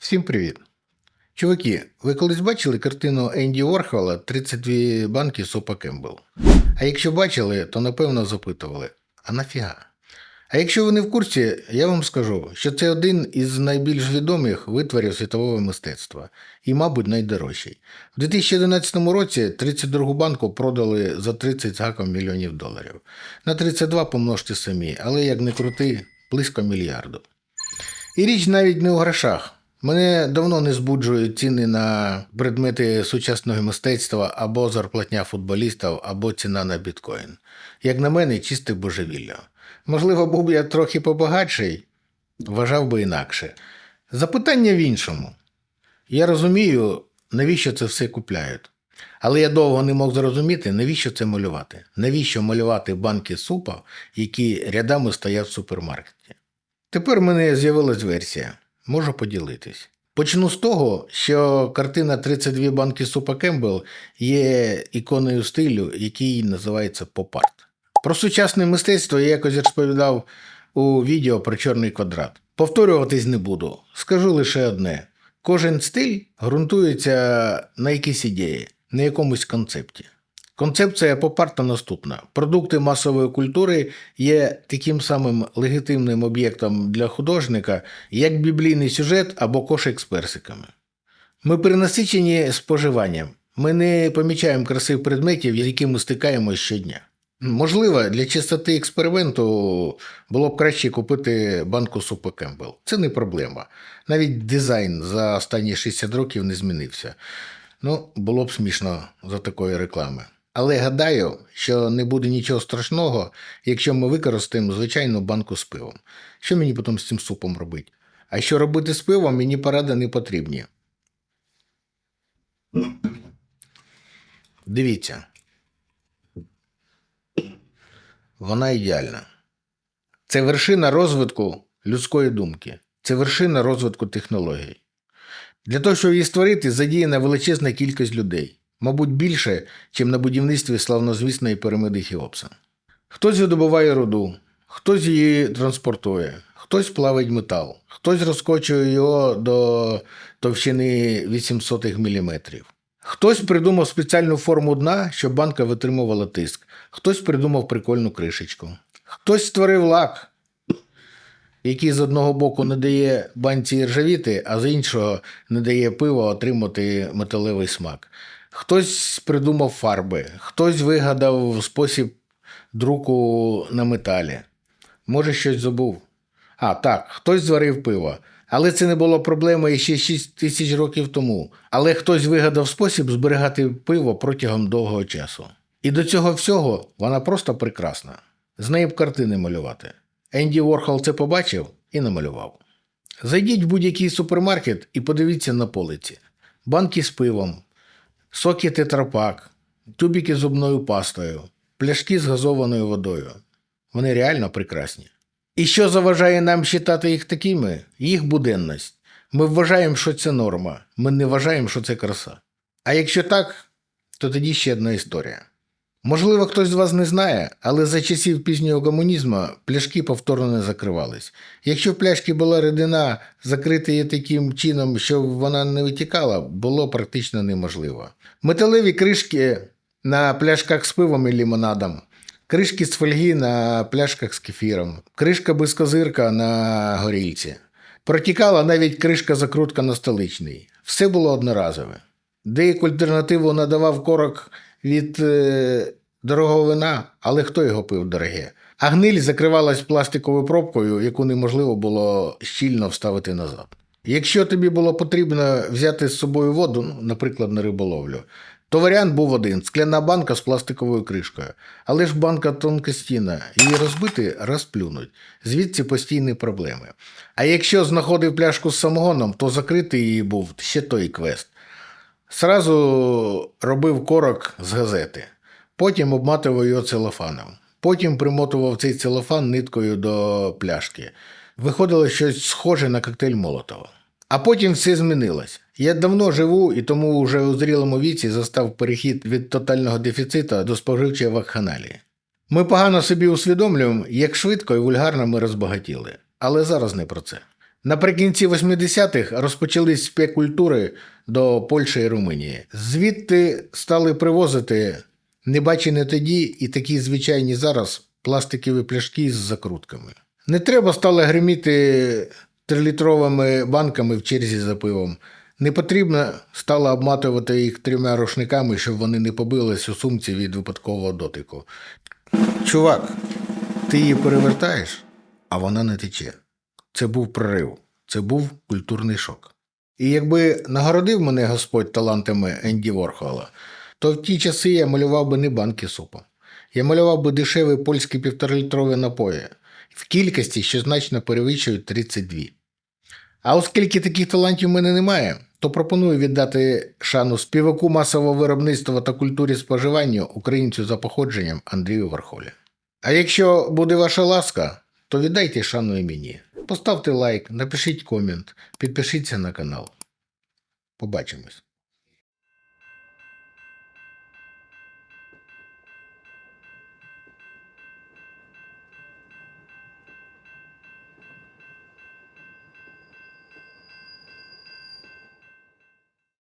Всім привіт. Чуваки, ви колись бачили картину Енді Орхола 32 банки супа Кембл? А якщо бачили, то напевно запитували: а нафіга? А якщо ви не в курсі, я вам скажу, що це один із найбільш відомих витворів світового мистецтва і, мабуть, найдорожчий. У 2011 році 32 банку продали за 30 з гаком мільйонів доларів. На 32 помножте самі, але як не крути, близько мільярду. І річ навіть не у грошах. Мене давно не збуджують ціни на предмети сучасного мистецтва або зарплатня футболістів, або ціна на біткоін. Як на мене, чисте божевілля. Можливо, був я трохи побагатший, вважав би інакше. Запитання в іншому. Я розумію, навіщо це все купляють. Але я довго не мог зрозуміти, навіщо це малювати. Навіщо малювати банки супа, які рядами стоять в супермаркеті. Тепер в мене з'явилась версія. Можу поділитись. Почну з того, що картина 32 банки супа Кембл є іконою стилю, який називається поп-арт. Про сучасне мистецтво я якось розповідав у відео про чорний квадрат. Повторюватись не буду. Скажу лише одне: кожен стиль ґрунтується на якійсь ідеї, на якомусь концепті. Концепція попарта наступна: продукти масової культури є таким самим легітимним об'єктом для художника, як біблійний сюжет або кошик з персиками. Ми перенасичені споживанням. Ми не помічаємо красивих предметів, з якими стикаємося щодня. Можливо, для чистоти експерименту було б краще купити банку супу Кембл. Це не проблема. Навіть дизайн за останні 60 років не змінився. Ну, було б смішно за такої реклами. Але гадаю, що не буде нічого страшного, якщо ми використаємо звичайну банку з пивом. Що мені потім з цим супом робити? А що робити з пивом, мені поради не потрібні. Дивіться. Вона ідеальна. Це вершина розвитку людської думки, це вершина розвитку технологій. Для того, щоб її створити, задіяна величезна кількість людей, мабуть, більше, ніж на будівництві славнозвісної пірамиди Хіопса. Хтось видобуває руду, хтось її транспортує, хтось плавить метал, хтось розкочує його до товщини 800 мм. Хтось придумав спеціальну форму дна, щоб банка витримувала тиск, хтось придумав прикольну кришечку, хтось створив лак, який з одного боку не дає банці ржавіти, а з іншого не дає пива отримати металевий смак. Хтось придумав фарби, хтось вигадав спосіб друку на металі. Може, щось забув. А, так, хтось зварив пиво. Але це не було проблемою ще 6 тисяч років тому. Але хтось вигадав спосіб зберігати пиво протягом довгого часу. І до цього всього вона просто прекрасна. З неї б картини малювати. Енді Ворхол це побачив і намалював. Зайдіть в будь-який супермаркет і подивіться на полиці: банки з пивом, соки тетрапак, тюбики зубною пастою, пляшки з газованою водою. Вони реально прекрасні. І що заважає нам вважати їх такими? Їх буденність. Ми вважаємо, що це норма, ми не вважаємо, що це краса. А якщо так, то тоді ще одна історія. Можливо, хтось з вас не знає, але за часів пізнього комунізму пляшки повторно не закривались. Якщо в пляшки була рідина, закрити її таким чином, щоб вона не витікала, було практично неможливо. Металеві кришки на пляшках з пивом і лимонадом, кришки з фольги на пляшках з кефіром, кришка без козирка на горілці. Протікала навіть кришка закрутка на столичний. Все було одноразове. Деяку альтернативу надавав корок від е, дорогого вина, але хто його пив дороге? А гниль закривалась пластиковою пробкою, яку неможливо було щільно вставити назад. Якщо тобі було потрібно взяти з собою воду, ну, наприклад, на риболовлю, то варіант був один скляна банка з пластиковою кришкою. Але ж банка тонкостінна, її розбити розплюнуть. Звідси постійні проблеми. А якщо знаходив пляшку з самогоном, то закрити її був ще той квест. Сразу робив корок з газети, потім обматував його целофаном, потім примотував цей целофан ниткою до пляшки. Виходило щось схоже на коктейль Молотова. А потім все змінилось. Я давно живу і тому вже у зрілому віці застав перехід від тотального дефіциту до споживчої вакханалії. Ми погано собі усвідомлюємо, як швидко і вульгарно ми розбагатіли. Але зараз не про це. Наприкінці 80-х розпочались спекультури до Польщі і Румунії. Звідти стали привозити небачені тоді і такі звичайні зараз пластикові пляшки з закрутками. Не треба стало гриміти трилітровими банками в черзі за пивом. Не потрібно стало обматувати їх трьома рушниками, щоб вони не побились у сумці від випадкового дотику. Чувак, ти її перевертаєш, а вона не тече. Це був прорив, це був культурний шок. І якби нагородив мене Господь талантами Енді Ворхола, то в ті часи я малював би не банки супу. Я малював би дешеві польські півторалітрові напої в кількості, що значно перевищують 32. А оскільки таких талантів в мене немає, то пропоную віддати шану співаку масового виробництва та культурі споживання українцю за походженням Андрію Вархолі. А якщо буде ваша ласка, то віддайте шану і мені. Поставте лайк, напишіть комент, підпишіться на канал. Побачимось.